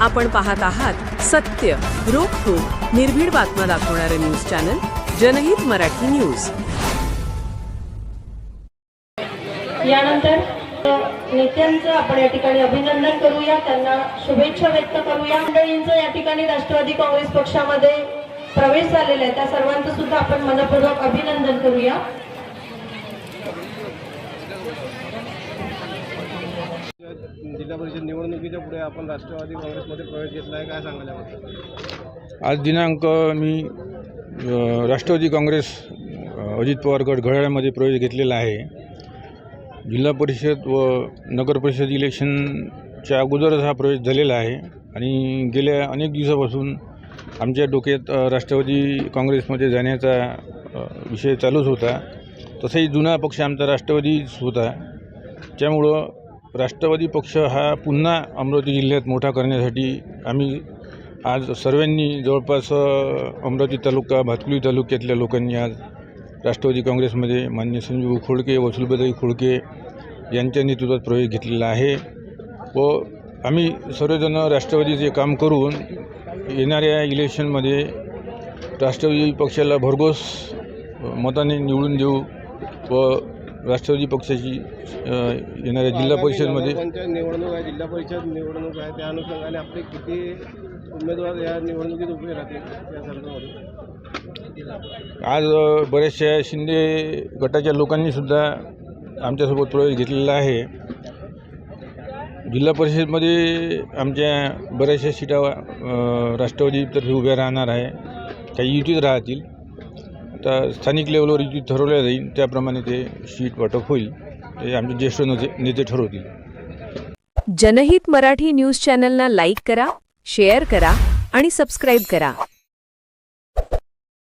आपण पाहत आहात सत्य रोखोक निर्भीड बातम्या दाखवणारे न्यूज चॅनल जनहित मराठी न्यूज. यानंतर नेत्यांचं आपण या ठिकाणी अभिनंदन करूया. त्यांना शुभेच्छा व्यक्त करूया. मंडळींचं या ठिकाणी राष्ट्रवादी काँग्रेस पक्षामध्ये प्रवेश झालेला आहे. त्या सर्वांचं सुद्धा आपण मनपूर्वक अभिनंदन करूया. जिल्हा परिषद निवडणुकीच्या पुढे आपण राष्ट्रवादी काँग्रेसमध्ये प्रवेश घेतला आहे काय सांगायला आज दिनांक मी राष्ट्रवादी काँग्रेस अजित पवार गट घड्याळामध्ये प्रवेश घेतलेला आहे. जिल्हा परिषद व नगर परिषद इलेक्शनच्या अगोदरच हा प्रवेश झालेला आहे आणि गेल्या अनेक दिवसापासून आमच्या डोक्यात राष्ट्रवादी काँग्रेसमध्ये जाण्याचा विषय चालूच होता. तसाही जुना पक्ष आमचा राष्ट्रवादीच होता. त्यामुळं राष्ट्रवादी पक्ष हा पुन्हा अमरावती जिल्ह्यात मोठा करण्यासाठी आम्ही आज सर्वांनी जवळपास अमरावती तालुका भातकुली तालुक्यातल्या लोकांनी आज राष्ट्रवादी काँग्रेसमध्ये मान्य संजीव खोडके वसुलबदाई खोडके यांच्या नेतृत्वात प्रवेश घेतलेला आहे व आम्ही सर्वजण राष्ट्रवादीचे काम करून येणाऱ्या इलेक्शनमध्ये राष्ट्रवादी पक्षाला भरघोस मताने निवडून देऊ व राष्ट्रवादी पक्षाची येणाऱ्या जिल्हा परिषदमध्ये निवडणूक आहे जिल्हा परिषद निवडणूक आहे त्या अनुषंगाने आपले किती उमेदवार या निवडणुकीत उभे राहतील आज बऱ्याचशा शिंदे गटाच्या लोकांनीसुद्धा आमच्यासोबत प्रवेश घेतलेला आहे. जिल्हा परिषदमध्ये आमच्या बऱ्याचशा सीटा राष्ट्रवादीतर्फे उभ्या राहणार आहे. काही युतीत राहतील. आता स्थानिक लेवलवर जी ठरवल्या जाईल त्याप्रमाणे ते शीट वाटप होईल. ते आमचे ज्येष्ठ नेते नेते ठरवतील. जनहित मराठी न्यूज चॅनलना लाईक करा शेअर करा आणि सबस्क्राईब करा.